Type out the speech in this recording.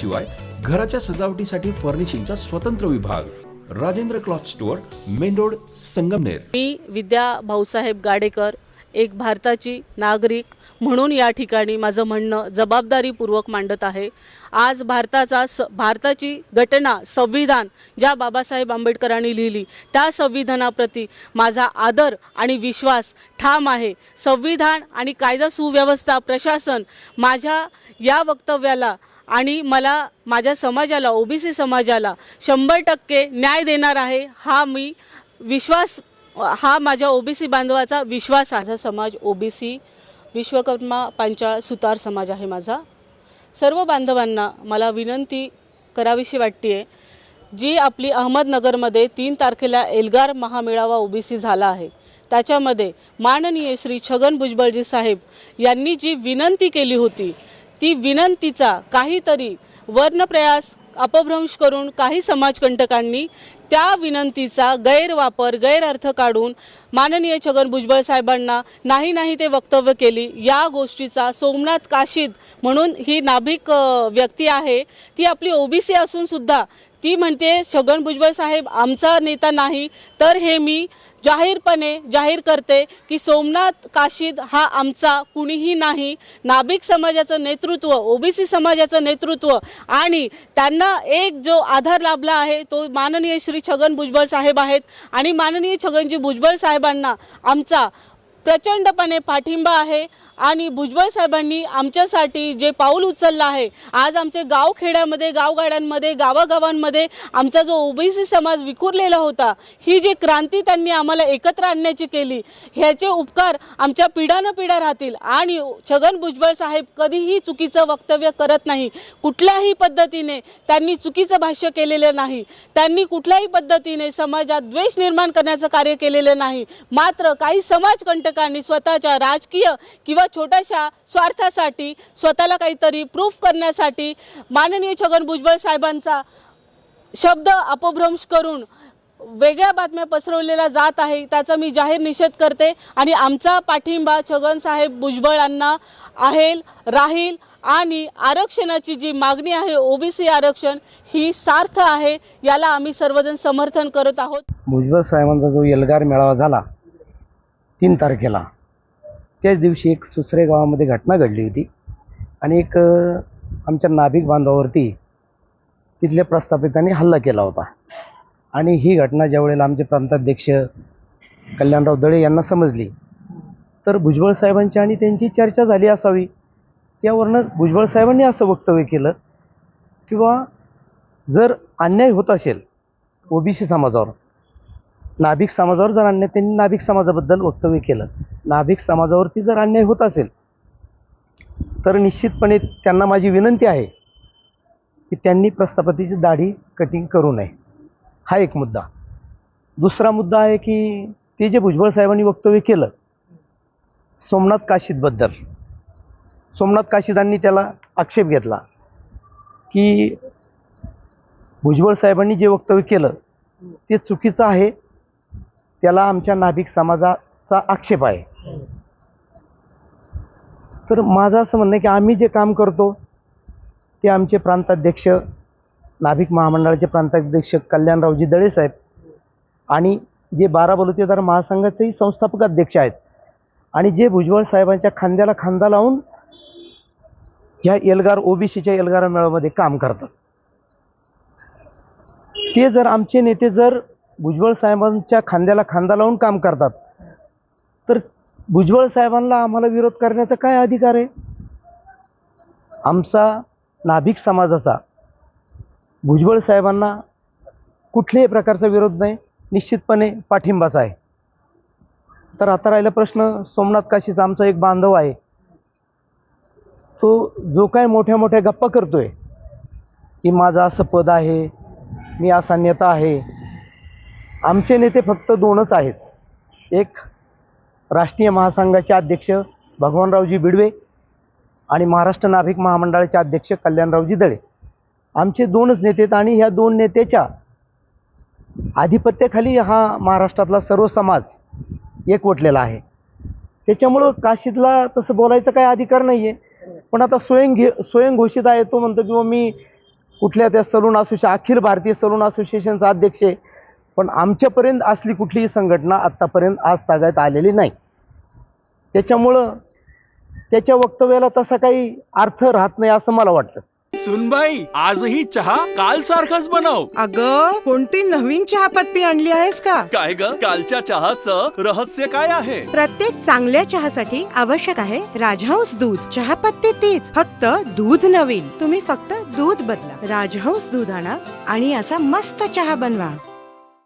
शिवाय घराच्या सजावटीसाठी फर्निशिंगचा स्वतंत्र विभाग. Rajendra cloth store main road Sangamner. मी विद्या भाऊसाहेब गाडेकर एक भारताची नागरिक म्हणून या ठिकाणी माझं म्हणणं जबाबदारीपूर्वक मांडत आहे. आज भारताचा स भारताची घटना संविधान ज्या बाबासाहेब आंबेडकरांनी लिहिली त्या संविधानाप्रती माझा आदर आणि विश्वास ठाम आहे. संविधान आणि कायदा सुव्यवस्था प्रशासन माझ्या या वक्तव्याला आणि मला माझ्या समाजाला ओबीसी समाजाला शंभर टक्के न्याय देणार आहे हा मी विश्वास हा माझ्या ओबीसी बांधवाचा विश्वास आहे. माझा समाज ओबीसी विश्वकर्मा पांचाळ सुतार समाज आहे माझा. सर्व बांधवांना मला विनंती करावीशी वाटते जी आपली अहमदनगरमध्ये तीन तारखेला एल्गार महामेळावा ओबीसी झाला आहे. त्याच्यामध्ये माननीय श्री छगन भुजबळजी साहेब यांनी जी विनंती केली होती ती विनंतीचा काहीतरी वर्णप्रयास अपभ्रंश करून काही समाजकंटकांनी त्या विनंतीचा गैरवापर गैरअर्थ काढून माननीय छगन भुजबळ साहेबांना नाही नाही ते वक्तव्य केली या गोष्टीचा सोमनाथ काशीद म्हणून ही नाभिक व्यक्ती आहे. ती आपली ओबीसी असून सुद्धा ती म्हणते छगन भुजबळ साहेब आमचा नेता नाही तर हे मी जाहीरपणे जाहीर करते की सोमनाथ काशीद हा आमचा कुणीही नाही. नाभिक समाजाचं नेतृत्व ओबीसी समाजाचं नेतृत्व आणि त्यांना एक जो आधार लाभला आहे तो माननीय श्री छगन भुजबळ साहेब आहेत. आणि माननीय छगनजी भुजबळ साहेबांना आमचा प्रचंडपणे पाठिंबा आहे. आणि भुजबळ साहेबांनी आमच्यासाठी जे पाऊल उचललं आहे आज आमचे गावखेड्यामध्ये गावगाड्यांमध्ये गावागावांमध्ये आमचा जो ओबीसी समाज विखुरलेला होता ही जी क्रांती त्यांनी आम्हाला एकत्र आणण्याची केली ह्याचे उपकार आमच्या पिढ्यानं पिढ्या राहतील. आणि छगन भुजबळ साहेब कधीही चुकीचं वक्तव्य करत नाही. कुठल्याही पद्धतीने त्यांनी चुकीचं भाष्य केलेलं नाही. त्यांनी कुठल्याही पद्धतीने समाजात द्वेष निर्माण करण्याचं कार्य केलेलं नाही. मात्र काही समाजकंटकांनी स्वतःच्या राजकीय किंवा छोट्याशा स्वार्थासाठी स्वतःला काहीतरी प्रूफ करण्यासाठी माननीय छगन भुजबळ साहेबांचा शब्द अपभ्रंश करून वेगळ्या बातम्या पसरवलेल्या जात आहे त्याचा मी जाहीर निषेध करते. आणि आमचा पाठिंबा छगन साहेब भुजबळांना आहे राहील आणि आरक्षणाची जी मागणी आहे ओबीसी आरक्षण ही सार्थ आहे याला आम्ही सर्वजण समर्थन करत आहोत. भुजबळ साहेबांचा जो एल्गार मेळावा झाला तीन तारखेला त्याच दिवशी एक सुसरे गावामध्ये घटना घडली होती. आणि एक आमच्या नाभिक बांधवावरती तिथल्या प्रस्थापितांनी हल्ला केला होता. आणि ही घटना ज्यावेळेला आमचे प्रांताध्यक्ष कल्याणराव दळे यांना समजली तर भुजबळ साहेबांची आणि त्यांची चर्चा झाली असावी. त्यावरनं भुजबळ साहेबांनी असं वक्तव्य केलं किंवा जर अन्याय होत असेल ओबीसी समाजावर नाभिक समाजावर जर अन्याय त्यांनी नाभिक समाजाबद्दल वक्तव्य केलं. नाभिक समाजावरती जर अन्याय होत असेल तर निश्चितपणे त्यांना माझी विनंती आहे की त्यांनी प्रस्थापतीची दाढी कटिंग करू नये. हा एक मुद्दा. दुसरा मुद्दा आहे की ते जे भुजबळ साहेबांनी वक्तव्य केलं सोमनाथ काशीदबद्दल. सोमनाथ काशीदांनी त्याला आक्षेप घेतला की भुजबळ साहेबांनी जे वक्तव्य केलं ते चुकीचं आहे. त्याला आमच्या नाभिक समाजाचा आक्षेप आहे. तर माझं असं म्हणणं आहे की आम्ही जे काम करतो ते आमचे प्रांताध्यक्ष नाभिक महामंडळाचे प्रांताध्यक्ष कल्याणरावजी दळे साहेब आणि जे बारा बलुतेदार महासंघाचेही संस्थापक अध्यक्ष आहेत आणि जे भुजबळ साहेबांच्या खांद्याला खांदा लावून ह्या एल्गार ओबीसीच्या एल्गार मेळाव्यामध्ये काम करतात. ते जर आमचे नेते जर भुजबळ साहेबांच्या खांद्याला खांदा लावून काम करतात तर भुजबळ साहेबांना आम्हाला विरोध करण्याचा काय अधिकार आहे? आमचा नाभिक समाजाचा भुजबळ साहेबांना कुठल्याही प्रकारचा विरोध नाही निश्चितपणे पाठिंबाचा आहे. तर आता राहिला प्रश्न सोमनाथ काशीचा आमचा एक बांधव आहे. तो जो काय मोठ्या मोठ्या गप्पा करतोय की माझं असं पद आहे मी असा नेता आहे. आमचे नेते फक्त दोनच आहेत. एक राष्ट्रीय महासंघाचे अध्यक्ष भगवानरावजी बिडवे आणि महाराष्ट्र नाभिक महामंडळाचे अध्यक्ष कल्याणरावजी दळे. आमचे दोनच नेते आहेत आणि ह्या दोन नेत्याच्या आधिपत्याखाली हा महाराष्ट्रातला सर्व समाज एकवटलेला आहे. त्याच्यामुळं काशीदला तसं बोलायचा काही अधिकार नाही आहे पण आता स्वयं घे स्वयंघोषित आहे तो म्हणतो किंवा मी कुठल्या त्या सलून असोसिए अखिल भारतीय सलून असोसिएशनचा अध्यक्ष आहे. पण आमच्यापर्यंत असली कुठलीही संघटना आत्तापर्यंत आज तागायत आलेली नाही. त्याच्यामुळं त्याच्या वक्तव्याला तसा काही अर्थ राहत नाही असं मला वाटतं. सुनबाई आजही चहा काल सारखाच बनव. अग कोणती नवीन चहापत्ती आणली आहेस का? काय ग? कालच्या चहाचं रहस्य काय आहे? प्रत्येक चांगल्या चहासाठी आवश्यक आहे राजहंस दूध. चहापत्ती तीच फक्त दूध नवीन. तुम्ही फक्त दूध बदला. राजहंस दूध आणा आणि असा मस्त चहा बनवा.